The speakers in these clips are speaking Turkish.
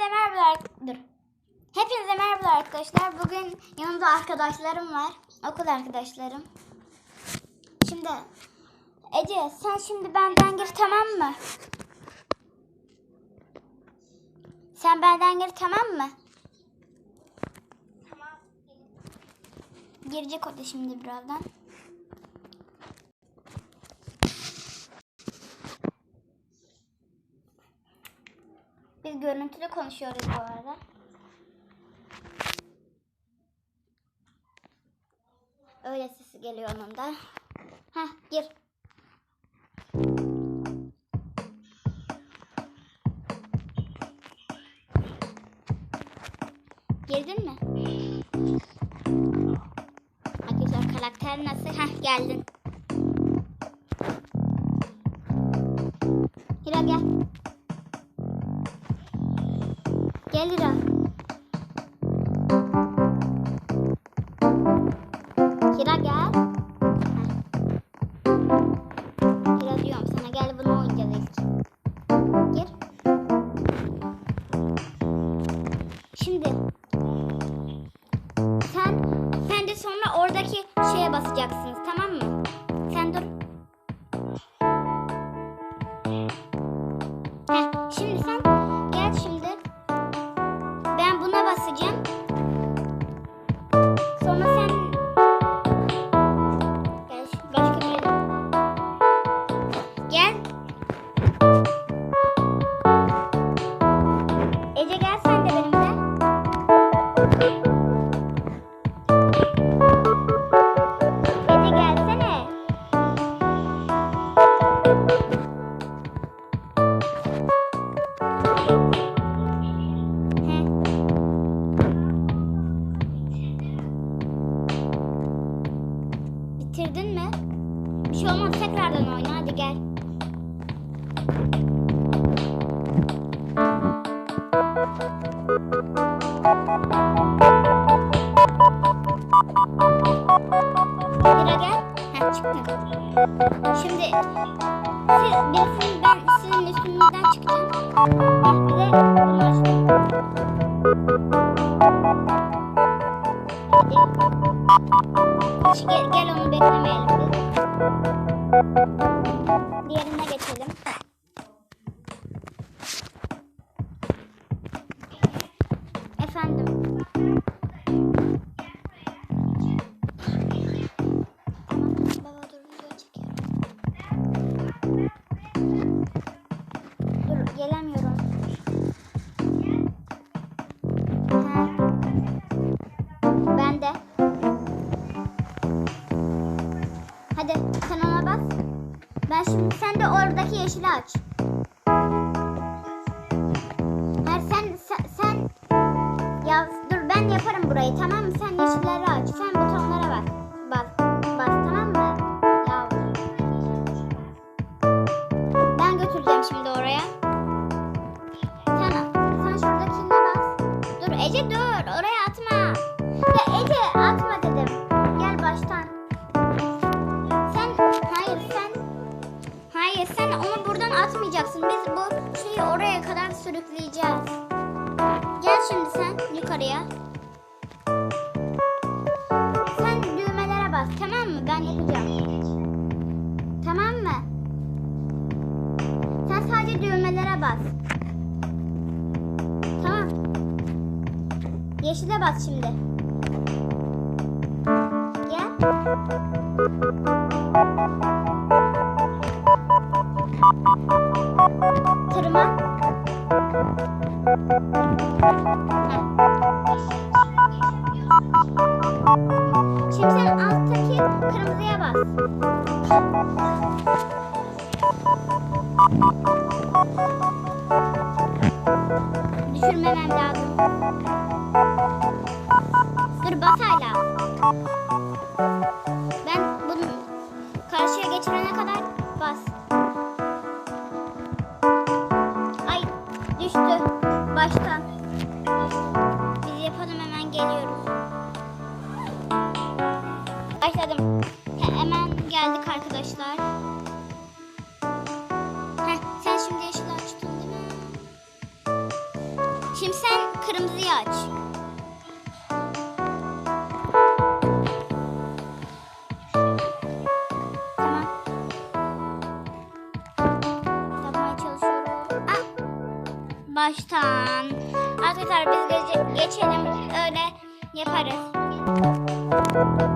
Hepinize merhabalar. Dur. Hepinize merhabalar arkadaşlar. Bugün yanımda arkadaşlarım var. Okul arkadaşlarım. Şimdi Ece sen şimdi benden gir tamam mı? Sen benden gir tamam mı? Tamam. Girecek o da şimdi birazdan. Biz görüntülü konuşuyoruz bu arada. Öyle sesi geliyor onun da. Hah gir. Girdin mi? Arkadaşlar karakter nasıl? Hah geldin. Hira gel. 50 lira. Thank you. yeşili aç. Her sen sen ya dur ben yaparım burayı tamam oraya. Sen düğmelere bas tamam mı? Ben yapacağım. Tamam mı? Sen sadece düğmelere bas. Tamam. Yeşile bas şimdi. Gel. Tırma. basta baştan. Arkadaşlar biz gece, geçelim öyle yaparız.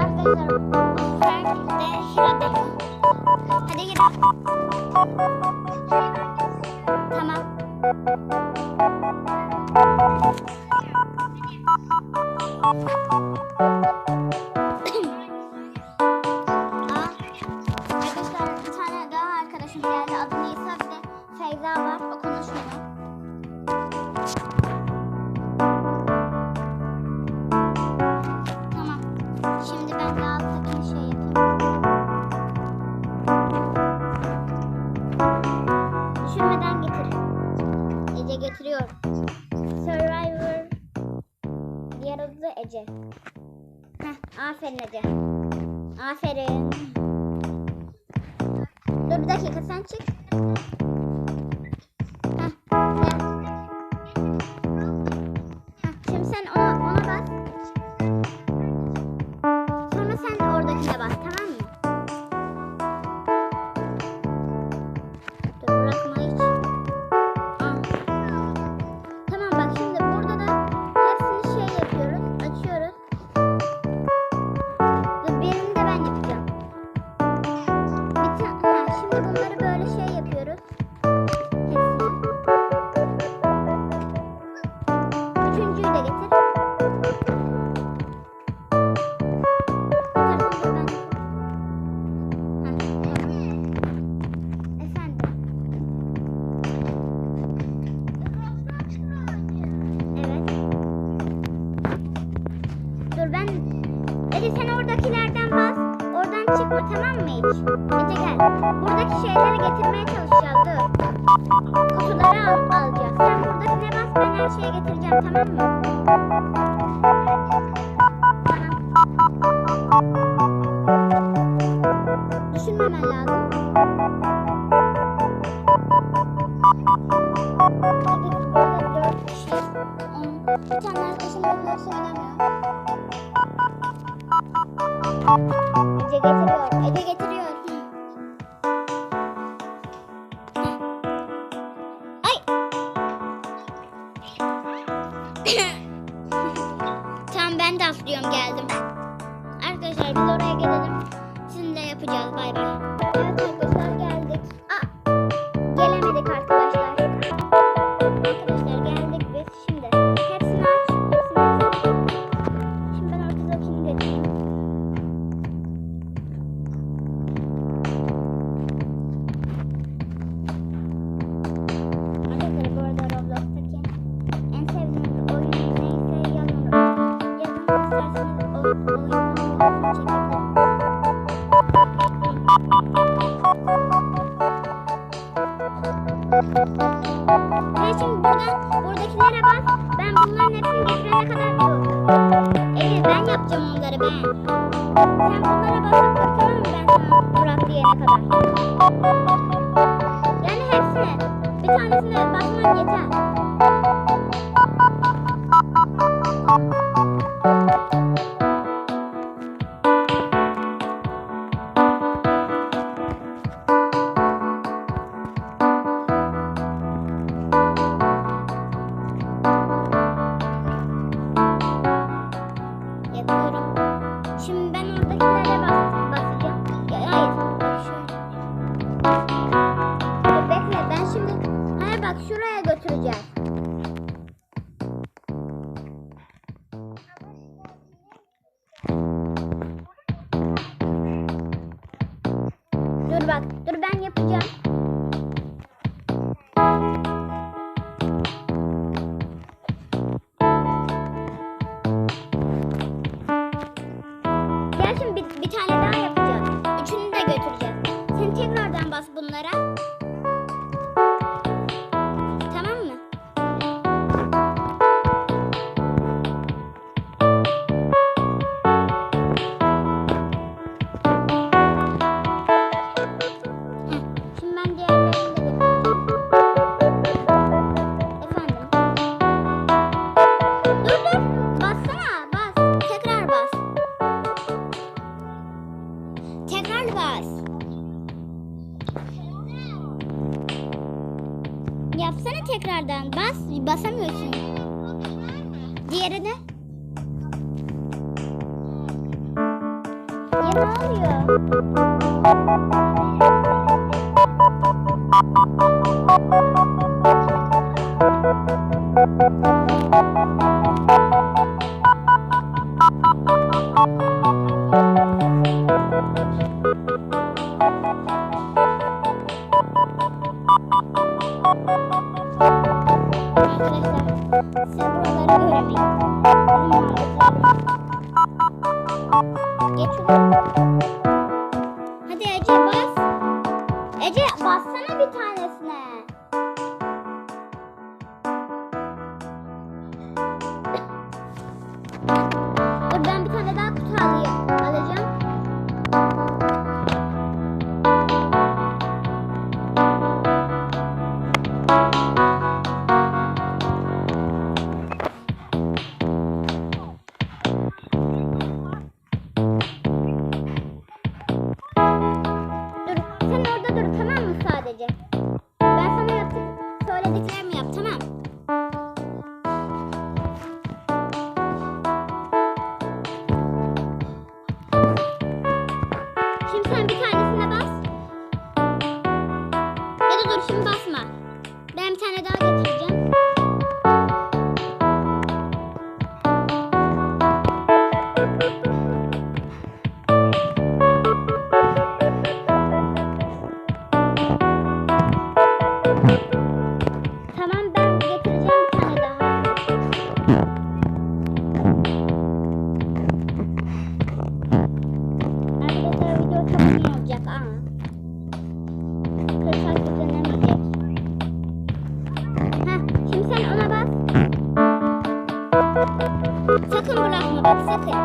Arkadaşlar bu sefer de Hira'dayım. Hadi Hira. Aferin Ece. Aferin. Dur bir dakika sen çık. Tamam mı hiç? Mete gel. Buradaki şeyleri Resim buradan Dur bak. Dur ben yapacağım. Thank you. buraları öğrenmek 嗯。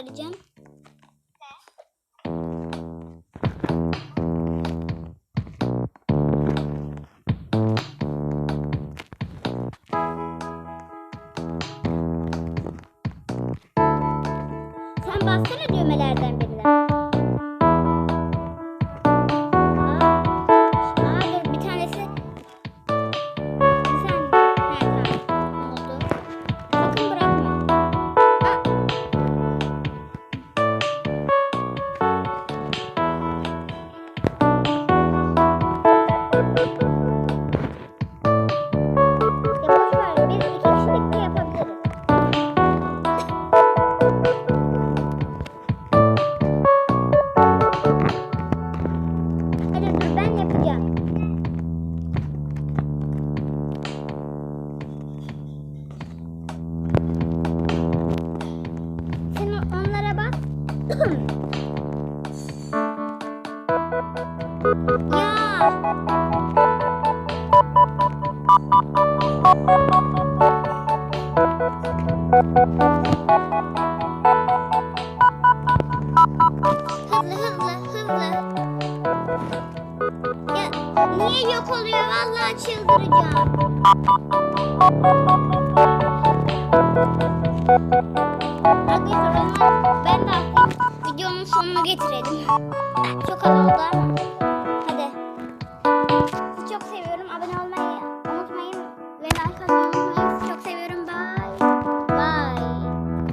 vereceğim. yok oluyor? Vallahi çıldıracağım.